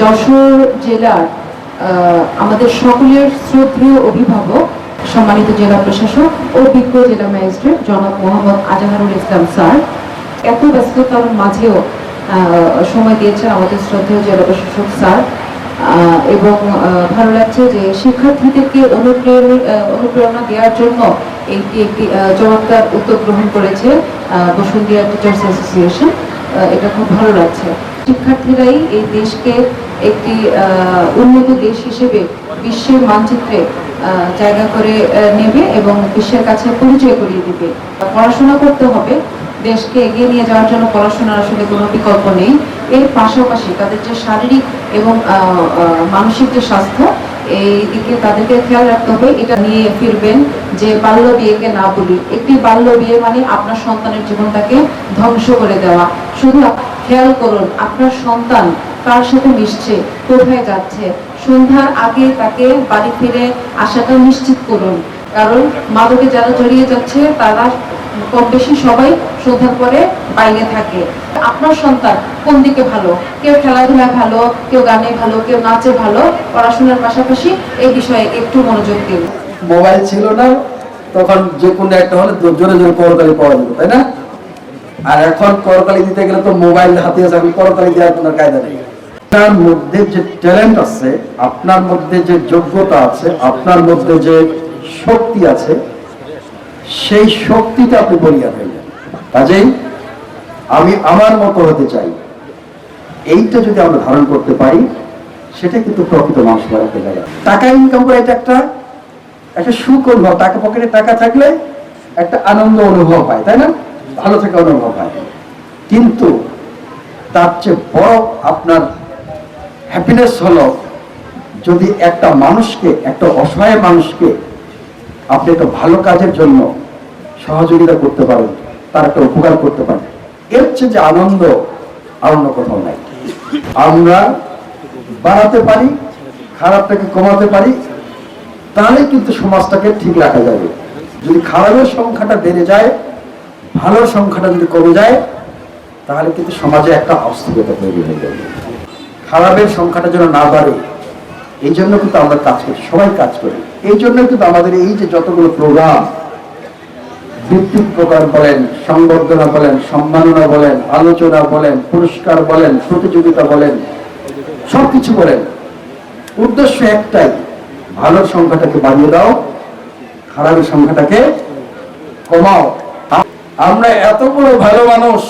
যশোর জেলার আমাদের সকলের শ্রদ্ধেয় অভিভাবক, সম্মানিত জেলা প্রশাসক ও বিজ্ঞ জেলা ম্যাজিস্ট্রেট জনাব মোহাম্মদ আজাহারুল ইসলাম স্যার। এত ব্যস্ততার মাঝেও সময় দিয়েছেন আমাদের শ্রদ্ধেয় জেলা প্রশাসক স্যার। এবং ভালো লাগছে যে শিক্ষার্থীদেরকে অনুপ্রেরণা অনুপ্রেরণা দেওয়ার জন্য একটি একটি চমৎকার উদ্যোগ গ্রহণ করেছে বসুন্ধিয়া টিচার্স অ্যাসোসিয়েশন। এটা খুব ভালো লাগছে। শিক্ষার্থীরাই এই দেশকে একটি উন্নত দেশ হিসেবে বিশ্বের মানচিত্রে জায়গা করে নেবে এবং বিশ্বের কাছে পরিচয় করিয়ে দিবে। পড়াশোনা করতে হবে। দেশকে এগিয়ে নিয়ে যাওয়ার জন্য পড়াশোনার আসলে কোনো বিকল্প নেই। এর পাশাপাশি তাদের যে শারীরিক এবং মানসিক যে স্বাস্থ্য, এই দিকে তাদেরকে খেয়াল রাখতে হবে। এটা নিয়ে ফিরবেন যে বাল্য বিয়েকে না বলি। একটি বাল্য বিয়ে মানে আপনার সন্তানের জীবনটাকে ধ্বংস করে দেওয়া। শুধু খেয়াল করুন, আপনার সন্তান কার সাথে মিশছে, কোথায় যাচ্ছে? সন্ধ্যার আগে তাকে বাড়ি ফিরে আসাটা নিশ্চিত করুন। কারণ মাদকে যারা জড়িয়ে যাচ্ছে, তারা কম বেশি সবাই সন্ধ্যার পরে বাইরে থাকে। আপনার সন্তান কোন দিকে ভালো? কেউ খেলাধুলায় ভালো, কেউ গানে ভালো, কেউ নাচে ভালো, পড়াশোনার পাশাপাশি এই বিষয়ে একটু মনোযোগ দিন। মোবাইল ছিল না, তখন যে কোনো একটা হলে জোরে জোরে করতালি পাওয়া যেত, তাই না? আর এখন করতালি দিতে গেলে তো মোবাইল হাতে আছে, এখন করতালি দেওয়ার কোনো কায়দা নেই। আপনার মধ্যে যে ট্যালেন্ট আছে, আপনার মধ্যে যে যোগ্যতা আছে, আপনার মধ্যে যে শক্তি আছে, সেই শক্তিটা আপনি বলিয়া ফেললেন কাজেই আমি আমার মতো হতে চাই। এইটা যদি আমরা ধারণ করতে পারি সেটা কিন্তু প্রকৃত মানুষ বাড়াতে গেলে টাকা ইনকাম করে এটা একটা একটা অনুভব টাকা পকেটে টাকা থাকলে একটা আনন্দ অনুভব হয়, তাই না? ভালো থাকা অনুভব হয়। কিন্তু তার চেয়ে বড় আপনার হ্যাপিনেস হলো যদি একটা মানুষকে, একটা অসহায় মানুষকে আপনি একটা ভালো কাজের জন্য সহযোগিতা করতে পারেন, তার একটা উপকার করতে পারেন, এর চেয়ে যে আনন্দ আর অন্য কোথাও নাই। আমরা বাড়াতে পারি, খারাপটাকে কমাতে পারি, তাহলে কিন্তু সমাজটাকে ঠিক রাখা যাবে। যদি খারাপের সংখ্যাটা বেড়ে যায়, ভালোর সংখ্যাটা যদি কমে যায়, তাহলে কিন্তু সমাজে একটা অস্থিরতা তৈরি হয়ে যাবে। খারাপের সংখ্যাটা যেন না বাড়ে, এই জন্য কিন্তু আমরা কাজ করি, সবাই কাজ করি। এই জন্য কিন্তু আমাদের এই যে যতগুলো প্রোগ্রাম বৃত্তিক প্রকার বলেন, সংবর্ধনা বলেন, সম্মাননা বলেন, আলোচনা বলেন, পুরস্কার বলেন, প্রতিযোগিতা বলেন, সবকিছু বলেন, উদ্দেশ্য একটাই, ভালো সংখ্যাটাকে বাড়িয়ে দাও, খারাপের সংখ্যাটাকে কমাও। আমরা এত বড় ভালো মানুষ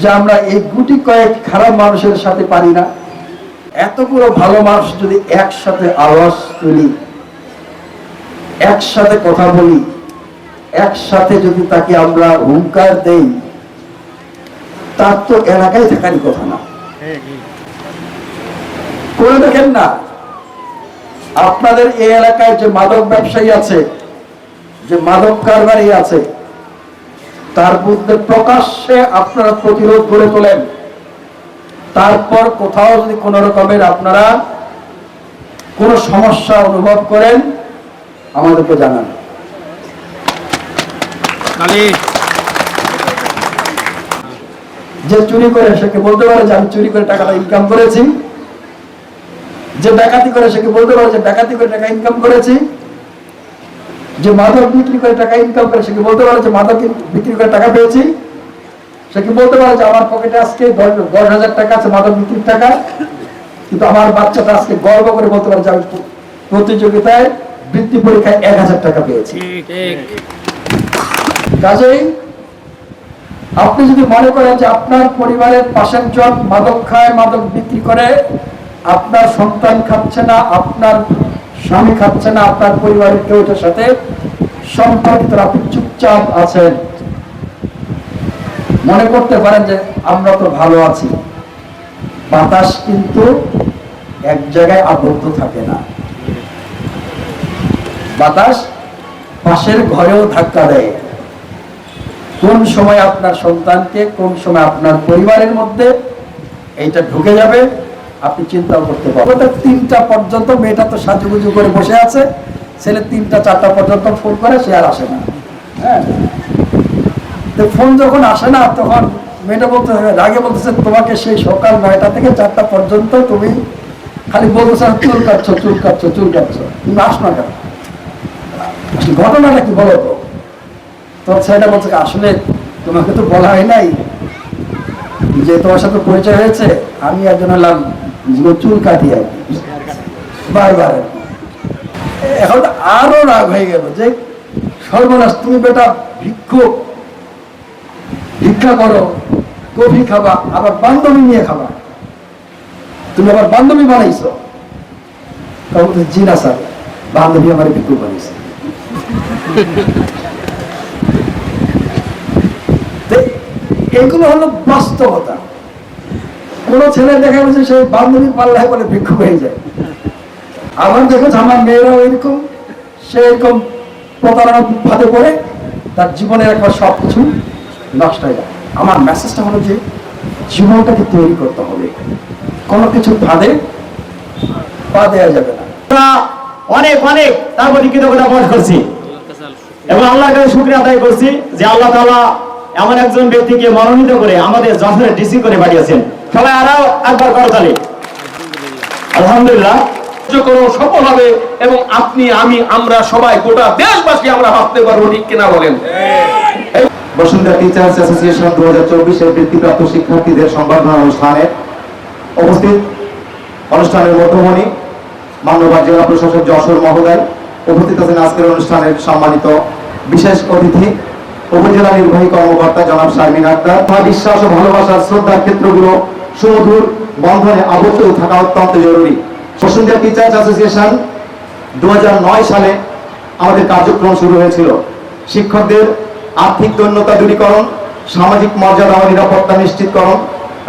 যে আমরা এই গুটি কয়েক খারাপ মানুষের সাথে পারি না। এতগুলো ভালো মানুষ যদি একসাথে আওয়াজ তুলি, একসাথে কথা বলি, একসাথে যদি তাকে আমরা হুঙ্কার দেই, তার তো এলাকায় থাকারই কথা না। করে দেখেন না, আপনাদের এই এলাকায় যে মাদক ব্যবসায়ী আছে, যে মাদক কারবারি আছে তার মধ্যে প্রকাশ্যে আপনারা প্রতিরোধ গড়ে তোলেন। তারপর কোথাও যদি কোন রকমের আপনারা কোন সমস্যা অনুভব করেন আমাদেরকে জানান। যে চুরি করে সেকে বলতে পারে যে আমি চুরি করে টাকাটা ইনকাম করেছি? যে ডাকাতি করে সেকে বলতে পারে যে ডাকাতি করে টাকা ইনকাম করেছি? যে মাদক বিক্রি করে টাকা ইনকাম করে সেকে বলতে পারে যে মাদক বিক্রি করে টাকা পেয়েছি? সে কি বলতে পারে যে আমার পকেটে আজকে দশ হাজার টাকা আছে মাদক বিক্রির টাকা? কিন্তু আমার বাচ্চাটা আজকে গর্ব করে বলতে পারে যে আমি প্রতিযোগিতায় বৃত্তি পরীক্ষায় এক হাজার টাকা পেয়েছি। কাজেই আপনি যদি মনে করেন যে আপনার পরিবারের পাশের জন মাদক খায় মাদক বিক্রি করে আপনার সন্তান খাচ্ছে না আপনার স্বামী খাচ্ছে না, আপনার পরিবারের কেউ সাথে সম্পর্কিত আপনি চুপচাপ আছেন। মনে করতে পারেন যে আমরা তো ভালো আছি। বাতাস কিন্তু এক জায়গায় আবদ্ধ থাকে না। বাতাস পাশের ঘরেও ধাক্কা দেয়। কোন সময় আপনার সন্তানকে, কোন সময় আপনার পরিবারের মধ্যে এইটা ঢুকে যাবে আপনি চিন্তাও করতে পারবেন। তিনটা পর্যন্ত মেয়েটা তো সাজুগুজু করে বসে আছে। ছেলে তিনটা, চারটা পর্যন্ত ফোন করে, সে আর আসে না। হ্যাঁ? ফোন যখন আসে না, তখন মেয়েটা বলতে রাগে বলতেছে, তোমাকে সেই সকাল নয়টা থেকে চারটা পর্যন্ত তুমি খালি বলতেছে চুল কাটছো চুল কাটছো চুল কাটছো তুমি আস না কেন? ঘটনাটা কি বলো তো? তোমার ছেলেটা বলছে, আসলে তোমাকে তো বলা হয় নাই। যে তোমার সাথে পরিচয় হয়েছে, আমি একজন হলাম চুল কাটি আর বারবার। এখন আরও রাগ হয়ে গেল যে সর্বনাশ, তুমি বেটা ভিক্ষুক। ভিক্ষা করো, কফি খাবা, আবার বান্ধবী নিয়ে খাবা। তুমি আবার বান্ধবী বানাইছো। তখন জি না স্যার বান্ধবী আমার ভিক্ষুক বানাইছে তো এগুলো হলো বাস্তবতা। কোন ছেলে দেখা গেছে সেই বান্ধবী পাল্লায় বলে ভিক্ষুক হয়ে যায়। আবার দেখেছে আমার মেয়েরাও এরকম, সে এরকম প্রতারণা ফাঁদে পড়ে, তার জীবনের একবার সব কিছু নষ্ট হয়ে যায়। আমার মেসেজটা হলো যে, জীবনটাকে তৈরি করতে হবে। কোনো কিছু ফাঁদে পা দেওয়া যাবে না। আমরা অনেক অনেক তার প্রতি কৃতজ্ঞতা প্রকাশ করছি। এবং আল্লাহর কাছে শুক্রিয়া আদায় করছি যে আল্লাহ তাআলা এমন একজন ব্যক্তিকে মনোনীত করে আমাদের যশোরে ডিসি করে পাঠিয়েছেন। সবাই আরও একবার করতালি। আলহামদুলিল্লাহ। কার্যক্রম সফল হবে এবং আপনি আমি আমরা সবাই গোটা দেশবাসী আমরা ভাবতে পারব ঠিক কিনা বলেন? বসুন্ধরা টিচার্স অ্যাসোসিয়েশন দু হাজার চব্বিশের বৃত্তিপ্রাপ্ত শিক্ষার্থীদের সংবর্ধনা অনুষ্ঠানে উপস্থিত অনুষ্ঠানের মধ্যমণি মান্যবাদ জেলা প্রশাসক যশোর মহোদয় উপস্থিত আছেন আজকের অনুষ্ঠানের সম্মানিত বিশেষ অতিথি উপজেলা নির্বাহী কর্মকর্তা জনাব শারমিন আক্তার। তার বিশ্বাস ও ভালোবাসার শ্রদ্ধার ক্ষেত্রগুলো সুমধুর বন্ধনে আবদ্ধ থাকা অত্যন্ত জরুরি। বসুন্ধরা টিচার্স অ্যাসোসিয়েশন দু সালে আমাদের কার্যক্রম শুরু হয়েছিল। শিক্ষকদের আর্থিক দৈন্যতা দূরীকরণ, সামাজিক মর্যাদা ও নিরাপত্তা নিশ্চিতকরণ,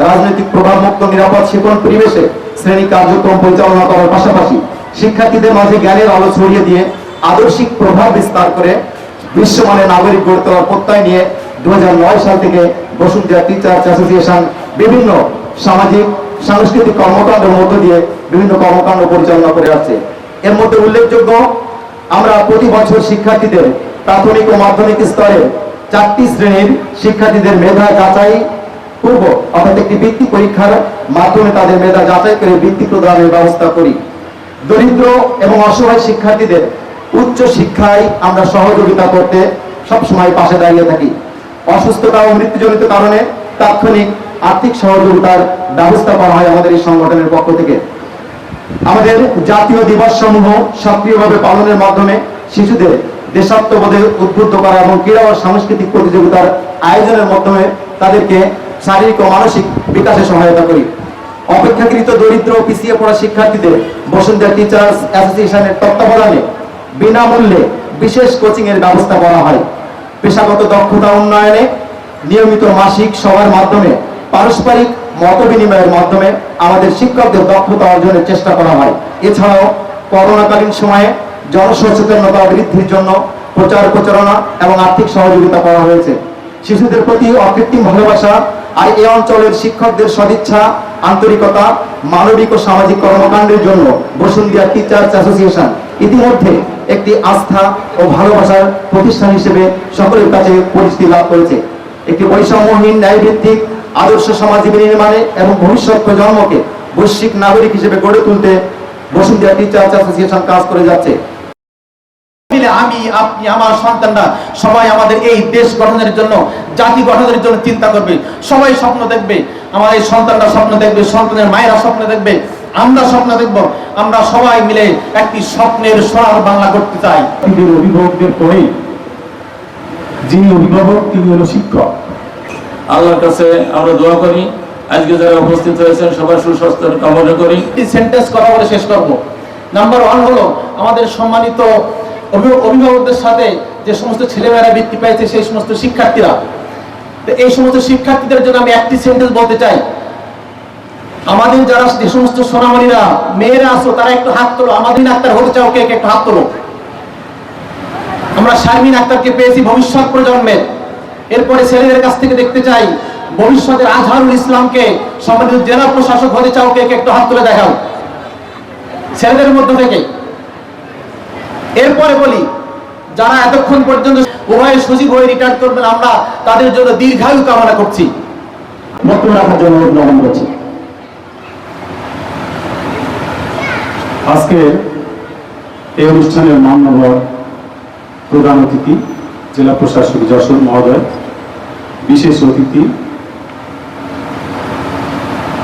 রাজনৈতিক প্রভাবমুক্ত নিরাপদ শিক্ষণ পরিবেশে শ্রেণি কার্যক্রম পরিচালনা করার পাশাপাশি শিক্ষার্থীদের মাঝে জ্ঞানের আলো ছড়িয়ে দিয়ে আদর্শিক প্রভাব বিস্তার করে বিশ্বমানের নাগরিক গড়ে তোলার প্রত্যয় নিয়ে দু সাল থেকে বসুন্ধরা টিচার্স অ্যাসোসিয়েশন বিভিন্ন সামাজিক, সাংস্কৃতিক কর্মকাণ্ডের মধ্য দিয়ে বিভিন্ন কর্মকাণ্ড পরিচালনা করে আসছে। এর মধ্যে উল্লেখযোগ্য, আমরা প্রতি বছর শিক্ষার্থীদের প্রাথমিক ও মাধ্যমিক স্তরে চারটি শ্রেণির শিক্ষার্থীদের মেধা যাচাই পূর্ব, অর্থাৎ একটি বৃত্তি পরীক্ষার মাধ্যমে তাদের মেধা যাচাই করে বৃত্তি প্রদানের ব্যবস্থা করি। দরিদ্র এবং অসহায় শিক্ষার্থীদের উচ্চ শিক্ষায় আমরা সহযোগিতা করতে সবসময় পাশে দাঁড়িয়ে থাকি। অসুস্থতা ও মৃত্যুজনিত কারণে তাৎক্ষণিক আর্থিক সহযোগিতার ব্যবস্থা করা হয় আমাদের এই সংগঠনের পক্ষ থেকে। আমাদের জাতীয় দিবস সমূহ সক্রিয়ভাবে পালনের মাধ্যমে শিশুদের দেশাত্মবোধে উদ্বুদ্ধ করা এবং ক্রীড়া ও সাংস্কৃতিক প্রতিযোগিতার আয়োজনের মাধ্যমে তাদেরকে শারীরিক ও মানসিক বিকাশে সহায়তা করি। অপেক্ষাকৃত দরিদ্র পিছিয়ে পড়া শিক্ষার্থীদের বসুন্ধরা টিচার্স অ্যাসোসিয়েশনের তত্ত্বাবধানে বিনামূল্যে বিশেষ কোচিং এর ব্যবস্থা করা হয়। পেশাগত দক্ষতা উন্নয়নে নিয়মিত মাসিক সভার মাধ্যমে, পারস্পরিক মত বিনিময়ের মাধ্যমে আমাদের শিক্ষকদের দক্ষতা অর্জনের চেষ্টা করা হয়। এছাড়াও করোনাকালীন সময়ে জনসচেতনতা বৃদ্ধির জন্য প্রচার প্রচারণা এবং আর্থিক সহযোগিতা করা হয়েছে। শিশুদের প্রতি অকৃত্রিম ভালোবাসা আর এই অঞ্চলের শিক্ষকদের সদিচ্ছা, আন্তরিকতা, মানবিক ও সামাজিক কর্মকাণ্ডের জন্য বসুন্ধিয়া টিচার্স অ্যাসোসিয়েশন ইতিমধ্যে একটি আস্থা ও ভালোবাসার প্রতিষ্ঠান হিসেবে সকলের কাছে পরিচিতি লাভ করেছে। একটি বৈষম্যহীন ন্যায়ভিত্তিক, আদর্শ সমাজ নির্মাণে এবং ভবিষ্যৎ প্রজন্মকে বৈশ্বিক নাগরিক হিসেবে গড়ে তুলতে বসুন্ধিয়া টিচার্স অ্যাসোসিয়েশন কাজ করে যাচ্ছে। আমি, আপনি, আমার সন্তানরা সবাই আমাদের এই দেশ গঠনের জন্য, জাতি গঠনের জন্য চিন্তা করবে। সবাই স্বপ্ন দেখবে, আমার এই সন্তানরা স্বপ্ন দেখবে, সন্তানের মায়েরা স্বপ্ন দেখবে, আমরা স্বপ্ন দেখব। আমরা সবাই মিলে একটি স্বপ্নের সোনার বাংলা করতে চাই। অভিভাবকদের পরে যিনি অভিভাবক তিনি হলো শিক্ষক। আল্লাহর কাছে আমরা দোয়া করি। আজকে যারা উপস্থিত হয়েছেন সবার সুস্বাস্থ্যের কামনা করি। একটি সেন্টেন্স কথা বলে শেষ করব। নাম্বার ওয়ান হলো আমাদের সম্মানিত অভি- অভিভাবকদের সাথে যে সমস্ত ছেলেমেয়েরা বৃত্তি পেয়েছে সেই সমস্ত শিক্ষার্থীরা। তো এই সমস্ত শিক্ষার্থীদের জন্য আমি একটি সেন্টেন্স বলতে চাই। আমাদের যারা যে সমস্ত সোনামণিরা, মেয়েরা আছো, তারা একটু হাত তোলো। আমাদের আক্তার হতে চাও কে? একটু হাত তোলো। আমরা শারমিন আক্তারকে পেয়েছি ভবিষ্যৎ প্রজন্মের। এরপরে ছেলেদের কাছ থেকে দেখতে চাই, ভবিষ্যতের আজহারুল ইসলামকে সম্মানিত জেলা প্রশাসক হতে চাও কে? একটু হাত তুলে দেখাও। ছেলেদের মধ্য থেকে। এরপরে বলি, যারা এতক্ষণ পর্যন্ত উভয় সজীব হয়ে রিটায়ার করবেন, আমরা তাদের জন্য দীর্ঘায়ু কামনা করছি। বক্তব্য রাখার জন্য অনুরোধ করছি আজকে এই অনুষ্ঠানের মান্যবর প্রধান অতিথি জেলা প্রশাসক যশোর মহোদয়, বিশেষ অতিথি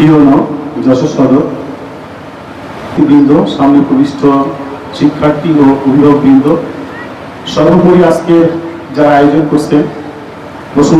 ইউনো যশোর সদর বৃন্দ, সামনে প্রবিষ্ট শিক্ষার্থী ও অভিভাবক বৃন্দ, সর্বোপরি আজকে যারা আয়োজন করছেন, বসুন।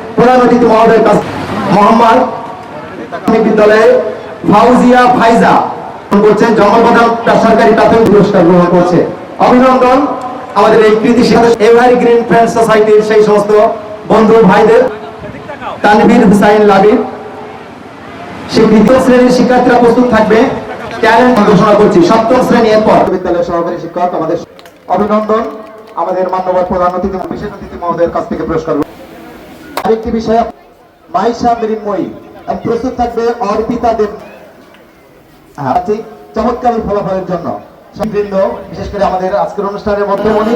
প্রধান মহোদয়ের কাছ। মোহাম্মদ বিদ্যালয়ে ফাউজিয়া ফাইজা জন্মপ্রধান সরকারি প্রাথমিক পুরস্কার গ্রহণ করছে। অভিনন্দন আমাদের এই কৃতি এভারি গ্রিন ফ্রেন্ড সোসাইটির সেই সমস্ত বন্ধু ভাইদের। তানভীর হুসাইন লাবিব, সে তৃতীয় শ্রেণির শিক্ষার্থীরা প্রস্তুত থাকবে। ট্যালেন্ট ঘোষণা করছি। সপ্তম শ্রেণি এরপর বিদ্যালয়ের সহকারী শিক্ষক আমাদের অভিনন্দন। আমাদের মান্যবর প্রধান অতিথি, বিশেষ অতিথি মহোদয়ের কাছ থেকে পুরস্কার আরেকটি বিষয় মাইশা মৃন্ময়ী প্রস্তুত থাকবে অর্পিতা দেব। হ্যাঁ, আছি চমৎকার এই ফলাফলের জন্য। বিশেষ করে আমাদের আজকের অনুষ্ঠানের মধ্যমণি